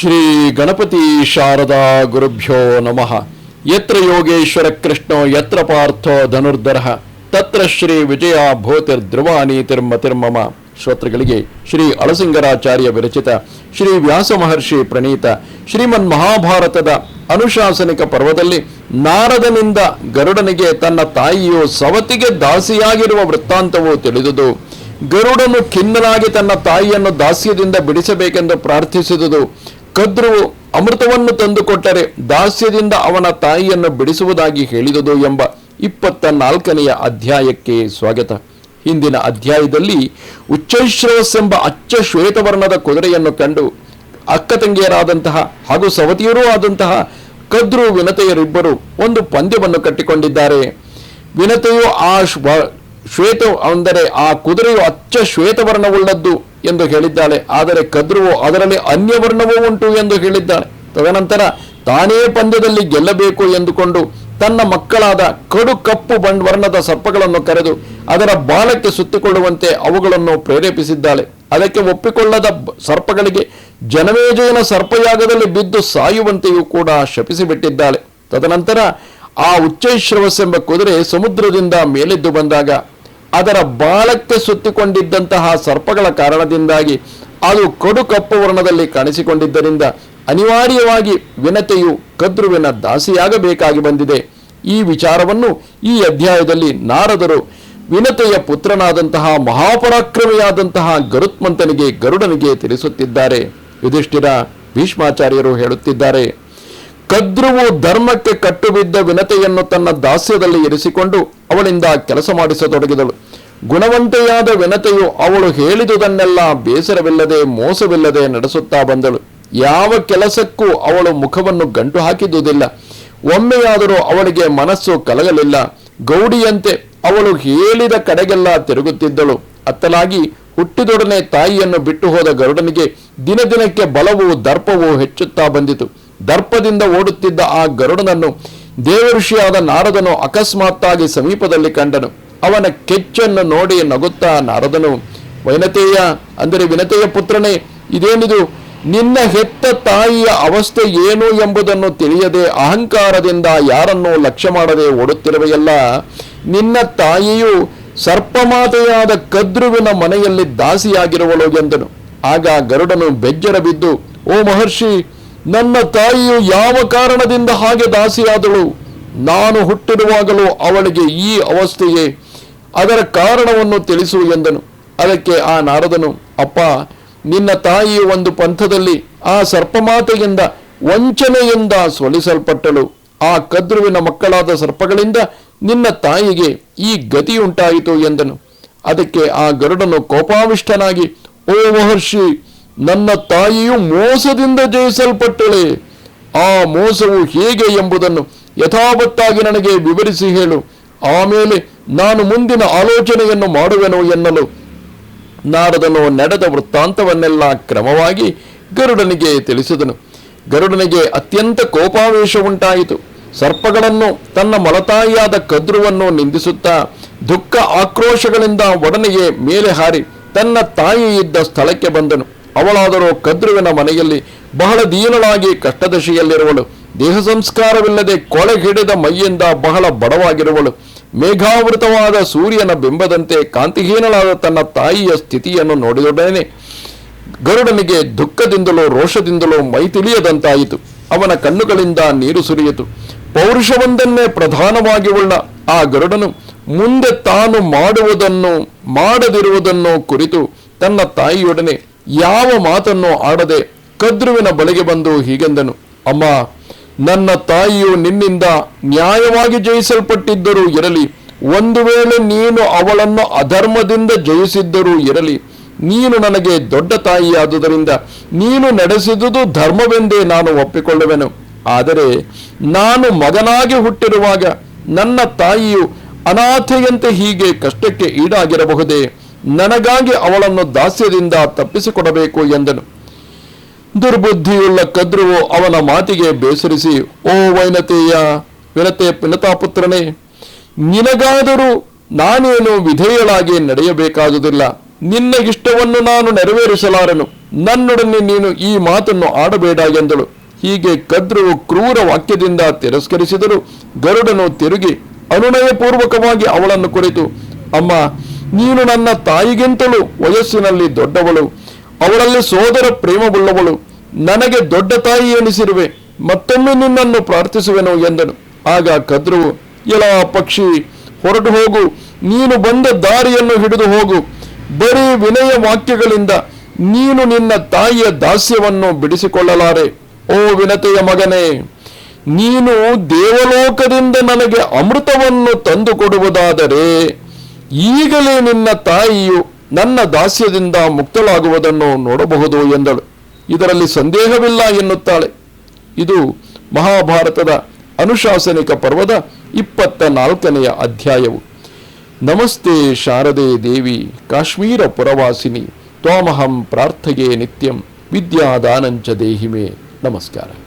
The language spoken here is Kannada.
ಶ್ರೀ ಗಣಪತಿ ಶಾರದಾ ಗುರುಭ್ಯೋ ನಮಃ. ಯತ್ರ ಯೋಗೇಶ್ವರ ಕೃಷ್ಣೋ, ಯತ್ರ ಪಾರ್ಥೋ ಧನುರ್ಧರ. ತತ್ರ ಶ್ರೀ ವಿಜಯ ಭೂತಿರ್ ಧ್ರುವಾನಿ ತಿರ್ಮ ತಿರ್ಮಮ ಶ್ರೋತೃಗಳಿಗೆ ಶ್ರೀ ಅಳಸಿಂಗರಾಚಾರ್ಯ ವಿರಚಿತ ಶ್ರೀ ವ್ಯಾಸ ಮಹರ್ಷಿ ಪ್ರಣೀತ ಶ್ರೀಮನ್ ಮಹಾಭಾರತದ ಅನುಶಾಸನಿಕ ಪರ್ವದಲ್ಲಿ ನಾರದನಿಂದ ಗರುಡನಿಗೆ ತನ್ನ ತಾಯಿಯು ಸವತಿಗೆ ದಾಸಿಯಾಗಿರುವ ವೃತ್ತಾಂತವು ತಿಳಿದುದು. ಗರುಡನು ಖಿನ್ನನಾಗಿ ತನ್ನ ತಾಯಿಯನ್ನು ದಾಸ್ಯದಿಂದ ಬಿಡಿಸಬೇಕೆಂದು ಪ್ರಾರ್ಥಿಸಿದುದು. ಕದ್ರುವು ಅಮೃತವನ್ನು ತಂದುಕೊಟ್ಟರೆ ದಾಸ್ಯದಿಂದ ಅವನ ತಾಯಿಯನ್ನು ಬಿಡಿಸುವುದಾಗಿ ಹೇಳಿದುದು ಎಂಬ ಇಪ್ಪತ್ತ ನಾಲ್ಕನೆಯ ಅಧ್ಯಾಯಕ್ಕೆ ಸ್ವಾಗತ. ಹಿಂದಿನ ಅಧ್ಯಾಯದಲ್ಲಿ ಉಚ್ಚೈಶ್ರೋಸ್ ಎಂಬ ಅಚ್ಚ ಶ್ವೇತವರ್ಣದ ಕುದುರೆಯನ್ನು ಕಂಡು ಅಕ್ಕ ತಂಗಿಯರಾದಂತಹ ಹಾಗೂ ಸವತಿಯರೂ ಆದಂತಹ ಕದ್ರು ವಿನತೆಯರಿಬ್ಬರು ಒಂದು ಪಂದ್ಯವನ್ನು ಕಟ್ಟಿಕೊಂಡಿದ್ದಾರೆ. ವಿನತೆಯು ಆ ಶ್ವೇತ ಅಂದರೆ ಆ ಕುದುರೆಯು ಅಚ್ಚ ಶ್ವೇತವರ್ಣವುಳ್ಳದ್ದು ಎಂದು ಹೇಳಿದ್ದಾಳೆ. ಆದರೆ ಕದ್ರುವು ಅದರಲ್ಲಿ ಅನ್ಯವರ್ಣವೂ ಉಂಟು ಎಂದು ಹೇಳಿದ್ದಾಳೆ. ತದನಂತರ ತಾನೇ ಪಂದ್ಯದಲ್ಲಿ ಗೆಲ್ಲಬೇಕು ಎಂದುಕೊಂಡು ತನ್ನ ಮಕ್ಕಳಾದ ಕಡು ಕಪ್ಪು ಬಣ್ಣ ವರ್ಣದ ಸರ್ಪಗಳನ್ನು ಕರೆದು ಅದರ ಬಾಲಕ್ಕೆ ಸುತ್ತಿಕೊಳ್ಳುವಂತೆ ಅವುಗಳನ್ನು ಪ್ರೇರೇಪಿಸಿದ್ದಾಳೆ. ಅದಕ್ಕೆ ಒಪ್ಪಿಕೊಳ್ಳದ ಸರ್ಪಗಳಿಗೆ ಜನಮೇಜಯನ ಸರ್ಪಯಾಗದಲ್ಲಿ ಬಿದ್ದು ಸಾಯುವಂತೆಯೂ ಕೂಡ ಶಪಿಸಿಬಿಟ್ಟಿದ್ದಾಳೆ. ತದನಂತರ ಆ ಉಚ್ಚೈಶ್ರವಸ್ ಎಂಬ ಕುದುರೆ ಸಮುದ್ರದಿಂದ ಮೇಲೆದ್ದು ಬಂದಾಗ ಅದರ ಬಾಳಕ್ಕೆ ಸುತ್ತಿಕೊಂಡಿದ್ದಂತಹ ಸರ್ಪಗಳ ಕಾರಣದಿಂದಾಗಿ ಅದು ಕಡು ಕಪ್ಪು ವರ್ಣದಲ್ಲಿ ಕಾಣಿಸಿಕೊಂಡಿದ್ದರಿಂದ ಅನಿವಾರ್ಯವಾಗಿ ವಿನತೆಯು ಕದ್ರುವಿನ ದಾಸಿಯಾಗಬೇಕಾಗಿ ಬಂದಿದೆ. ಈ ವಿಚಾರವನ್ನು ಈ ಅಧ್ಯಾಯದಲ್ಲಿ ನಾರದರು ವಿನತೆಯ ಪುತ್ರನಾದಂತಹ ಮಹಾಪರಾಕ್ರಮಿಯಾದಂತಹ ಗರುತ್ಮಂತನಿಗೆ ಗರುಡನಿಗೆ ತಿಳಿಸುತ್ತಿದ್ದಾರೆ. ಯುಧಿಷ್ಠಿರ ಭೀಷ್ಮಾಚಾರ್ಯರು ಹೇಳುತ್ತಿದ್ದಾರೆ. ಕದ್ರುವು ಧರ್ಮಕ್ಕೆ ಕಟ್ಟುಬಿದ್ದ ವಿನತೆಯನ್ನು ತನ್ನ ದಾಸ್ಯದಲ್ಲಿ ಇರಿಸಿಕೊಂಡು ಅವಳಿಂದ ಕೆಲಸ ಮಾಡಿಸತೊಡಗಿದಳು. ಗುಣವಂತೆಯಾದ ವಿನತೆಯು ಅವಳು ಹೇಳಿದುದನ್ನೆಲ್ಲ ಬೇಸರವಿಲ್ಲದೆ ಮೋಸವಿಲ್ಲದೆ ನಡೆಸುತ್ತಾ ಬಂದಳು. ಯಾವ ಕೆಲಸಕ್ಕೂ ಅವಳು ಮುಖವನ್ನು ಗಂಟು ಹಾಕಿದುದಿಲ್ಲ. ಒಮ್ಮೆಯಾದರೂ ಅವಳಿಗೆ ಮನಸ್ಸು ಕಲಗಲಿಲ್ಲ. ಗೌಡಿಯಂತೆ ಅವಳು ಹೇಳಿದ ಕಡೆಗೆಲ್ಲ ತಿರುಗುತ್ತಿದ್ದಳು. ಅತ್ತಲಾಗಿ ಹುಟ್ಟಿದೊಡನೆ ತಾಯಿಯನ್ನು ಬಿಟ್ಟು ಹೋದ ಗರುಡನಿಗೆ ದಿನ ದಿನಕ್ಕೆ ಬಲವು ದರ್ಪವು ಹೆಚ್ಚುತ್ತಾ ಬಂದಿತು. ದರ್ಪದಿಂದ ಓಡುತ್ತಿದ್ದ ಆ ಗರುಡನನ್ನು ದೇವಋಷಿಯಾದ ನಾರದನು ಅಕಸ್ಮಾತ್ತಾಗಿ ಸಮೀಪದಲ್ಲಿ ಕಂಡನು. ಅವನ ಕೆಚ್ಚನ್ನು ನೋಡಿ ನಗುತ್ತಾ ನಾರದನು, ವೈನತೆಯ, ಅಂದರೆ ವಿನತೆಯ ಪುತ್ರನೇ, ಇದೇನಿದು? ನಿನ್ನ ಹೆತ್ತ ತಾಯಿಯ ಅವಸ್ಥೆ ಏನು ಎಂಬುದನ್ನು ತಿಳಿಯದೆ ಅಹಂಕಾರದಿಂದ ಯಾರನ್ನೂ ಲಕ್ಷ್ಯ ಮಾಡದೆ ಓಡುತ್ತಿರುವೆಯಲ್ಲ. ನಿನ್ನ ತಾಯಿಯು ಸರ್ಪಮಾತೆಯಾದ ಕದ್ರುವಿನ ಮನೆಯಲ್ಲಿ ದಾಸಿಯಾಗಿರುವಳು ಎಂದನು. ಆಗ ಗರುಡನು ಬೆಜ್ಜರ ಬಿದ್ದು, ಓ ಮಹರ್ಷಿ ನನ್ನ ತಾಯಿಯು ಯಾವ ಕಾರಣದಿಂದ ಹಾಗೆ ದಾಸಿಯಾದಳು? ನಾನು ಹುಟ್ಟಿರುವಾಗಲೂ ಅವಳಿಗೆ ಈ ಅವಸ್ಥೆಯೇ ಅದರ ಕಾರಣವನ್ನು ತಿಳಿಸು ಎಂದನು. ಅದಕ್ಕೆ ಆ ನಾರದನು, ಅಪ್ಪ, ನಿನ್ನ ತಾಯಿಯು ಒಂದು ಪಂಥದಲ್ಲಿ ಆ ಸರ್ಪಮಾತೆಯಿಂದ ವಂಚನೆಯಿಂದ ಸೊಲಿಸಲ್ಪಟ್ಟಳು ಆ ಕದ್ರುವಿನ ಮಕ್ಕಳಾದ ಸರ್ಪಗಳಿಂದ ನಿನ್ನ ತಾಯಿಗೆ ಈ ಗತಿಯುಂಟಾಯಿತು ಎಂದನು. ಅದಕ್ಕೆ ಆ ಗರುಡನು ಕೋಪಾವಿಷ್ಟನಾಗಿ, ಓ ಮಹರ್ಷಿ ನನ್ನ ತಾಯಿಯು ಮೋಸದಿಂದ ಜಯಿಸಲ್ಪಟ್ಟಳೆ. ಆ ಮೋಸವು ಹೇಗೆ ಎಂಬುದನ್ನು ಯಥಾವತ್ತಾಗಿ ನನಗೆ ವಿವರಿಸಿ ಹೇಳು. ಆಮೇಲೆ ನಾನು ಮುಂದಿನ ಆಲೋಚನೆಯನ್ನು ಮಾಡುವೆನು ಎನ್ನಲು. ನಾರದನು ನಡೆದ ವೃತ್ತಾಂತವನ್ನೆಲ್ಲ ಕ್ರಮವಾಗಿ ಗರುಡನಿಗೆ ತಿಳಿಸಿದನು. ಗರುಡನಿಗೆ ಅತ್ಯಂತ ಕೋಪಾವೇಶ ಉಂಟಾಯಿತು. ಸರ್ಪಗಳನ್ನು ತನ್ನ ಮಲತಾಯಿಯಾದ ಕದ್ರುವನ್ನು ನಿಂದಿಸುತ್ತಾ ದುಃಖ ಆಕ್ರೋಶಗಳಿಂದ ಒಡನೆಗೆ ಮೇಲೆ ಹಾರಿ ತನ್ನ ತಾಯಿ ಇದ್ದ ಸ್ಥಳಕ್ಕೆ ಬಂದನು. ಅವಳಾದರೂ ಕದ್ರುವಿನ ಮನೆಯಲ್ಲಿ ಬಹಳ ದೀನಳಾಗಿ ಕಷ್ಟದಶೆಯಲ್ಲಿರುವಳು. ದೇಹ ಸಂಸ್ಕಾರವಿಲ್ಲದೆ ಕೊಳೆಗಿಡದ ಮೈಯಿಂದ ಬಹಳ ಬಡವಾಗಿರುವಳು. ಮೇಘಾವೃತವಾದ ಸೂರ್ಯನ ಬಿಂಬದಂತೆ ಕಾಂತಿಹೀನಳಾದ ತನ್ನ ತಾಯಿಯ ಸ್ಥಿತಿಯನ್ನು ನೋಡಿದೊಡನೆ ಗರುಡನಿಗೆ ದುಃಖದಿಂದಲೋ ರೋಷದಿಂದಲೋ ಮೈ ತಿಳಿಯದಂತಾಯಿತು. ಅವನ ಕಣ್ಣುಗಳಿಂದ ನೀರು ಸುರಿಯಿತು. ಪೌರುಷವೊಂದನ್ನೇ ಪ್ರಧಾನವಾಗಿ ಉಳ್ಳ ಆ ಗರುಡನು ಮುಂದೆ ತಾನು ಮಾಡುವುದನ್ನು, ಮಾಡದಿರುವುದನ್ನು ಕುರಿತು ತನ್ನ ತಾಯಿಯೊಡನೆ ಯಾವ ಮಾತನ್ನು ಆಡದೆ ಕದ್ರುವಿನ ಬಳಿಗೆ ಬಂದು ಹೀಗೆಂದನು, ಅಮ್ಮ, ನನ್ನ ತಾಯಿಯು ನಿನ್ನಿಂದ ನ್ಯಾಯವಾಗಿ ಜಯಿಸಲ್ಪಟ್ಟಿದ್ದರೂ ಇರಲಿ, ಒಂದು ವೇಳೆ ನೀನು ಅವಳನ್ನು ಅಧರ್ಮದಿಂದ ಜಯಿಸಿದ್ದರೂ ಇರಲಿ, ನೀನು ನನಗೆ ದೊಡ್ಡ ತಾಯಿಯಾದುದರಿಂದ ನೀನು ನಡೆಸಿದುದು ಧರ್ಮವೆಂದೇ ನಾನು ಒಪ್ಪಿಕೊಳ್ಳುವೆನು. ಆದರೆ ನಾನು ಮಗನಾಗಿ ಹುಟ್ಟಿರುವಾಗ ನನ್ನ ತಾಯಿಯು ಅನಾಥೆಯಂತೆ ಹೀಗೆ ಕಷ್ಟಕ್ಕೆ ಈಡಾಗಿರಬಹುದೇ? ನನಗಾಗಿ ಅವಳನ್ನು ದಾಸ್ಯದಿಂದ ತಪ್ಪಿಸಿಕೊಡಬೇಕು ಎಂದನು. ದುರ್ಬುದ್ಧಿಯುಳ್ಳ ಕದ್ರುವು ಅವನ ಮಾತಿಗೆ ಬೇಸರಿಸಿ, ಓ ವೈನತೆಯ, ವಿನತೆ ಪಿನತಾಪುತ್ರನೇ ನಿನಗಾದರೂ ನಾನೇನು ವಿಧೇಯಳಾಗಿ ನಡೆಯಬೇಕಾದುದಿಲ್ಲ. ನಿನ್ನ ಇಷ್ಟವನ್ನು ನಾನು ನೆರವೇರಿಸಲಾರನು. ನನ್ನೊಡನೆ ನೀನು ಈ ಮಾತನ್ನು ಆಡಬೇಡ ಎಂದಳು. ಹೀಗೆ ಕದ್ರುವು ಕ್ರೂರ ವಾಕ್ಯದಿಂದ ತಿರಸ್ಕರಿಸಿದರು ಗರುಡನು ತಿರುಗಿ, ಅನುನಯಪೂರ್ವಕವಾಗಿ ಅವಳನ್ನು ಕುರಿತು, ಅಮ್ಮ ನೀನು ನನ್ನ ತಾಯಿಗಿಂತಲೂ ವಯಸ್ಸಿನಲ್ಲಿ ದೊಡ್ಡವಳು. ಅವಳಲ್ಲಿ ಸೋದರ ಪ್ರೇಮವುಳ್ಳವಳು. ನನಗೆ ದೊಡ್ಡ ತಾಯಿ ಎನಿಸಿರುವೆ. ಮತ್ತೊಮ್ಮೆ ನಿನ್ನನ್ನು ಪ್ರಾರ್ಥಿಸುವೆನು ಎಂದನು. ಆಗ ಕದ್ರುವು, ಎಲ ಪಕ್ಷಿ, ಹೊರಟು ಹೋಗು. ನೀನು ಬಂದ ದಾರಿಯನ್ನು ಹಿಡಿದು ಹೋಗು. ಬರೀ ವಿನಯ ವಾಕ್ಯಗಳಿಂದ ನೀನು ನಿನ್ನ ತಾಯಿಯ ದಾಸ್ಯವನ್ನು ಬಿಡಿಸಿಕೊಳ್ಳಲಾರೆ. ಓ ವಿನತೆಯ ಮಗನೇ, ನೀನು ದೇವಲೋಕದಿಂದ ನನಗೆ ಅಮೃತವನ್ನು ತಂದು ಕೊಡುವುದಾದರೆ ಈಗಲೇ ನಿನ್ನ ತಾಯಿಯು ನನ್ನ ದಾಸ್ಯದಿಂದ ಮುಕ್ತಳಾಗುವುದನ್ನು ನೋಡಬಹುದು ಎಂದಳು. ಇದರಲ್ಲಿ ಸಂದೇಹವಿಲ್ಲ ಎನ್ನುತ್ತಾಳೆ. ಇದು ಮಹಾಭಾರತದ ಅನುಶಾಸನಿಕ ಪರ್ವದ ಇಪ್ಪತ್ತ ನಾಲ್ಕನೆಯ ಅಧ್ಯಾಯವು. ನಮಸ್ತೆ ಶಾರದೆ ದೇವಿ, ಕಾಶ್ಮೀರ ಪುರವಾಸಿನಿ, ತ್ವಾಮಹಂ ಪ್ರಾರ್ಥಗೆ ನಿತ್ಯಂ, ವಿದ್ಯಾದಾನಂಚ ದೇಹಿಮೆ. ನಮಸ್ಕಾರ.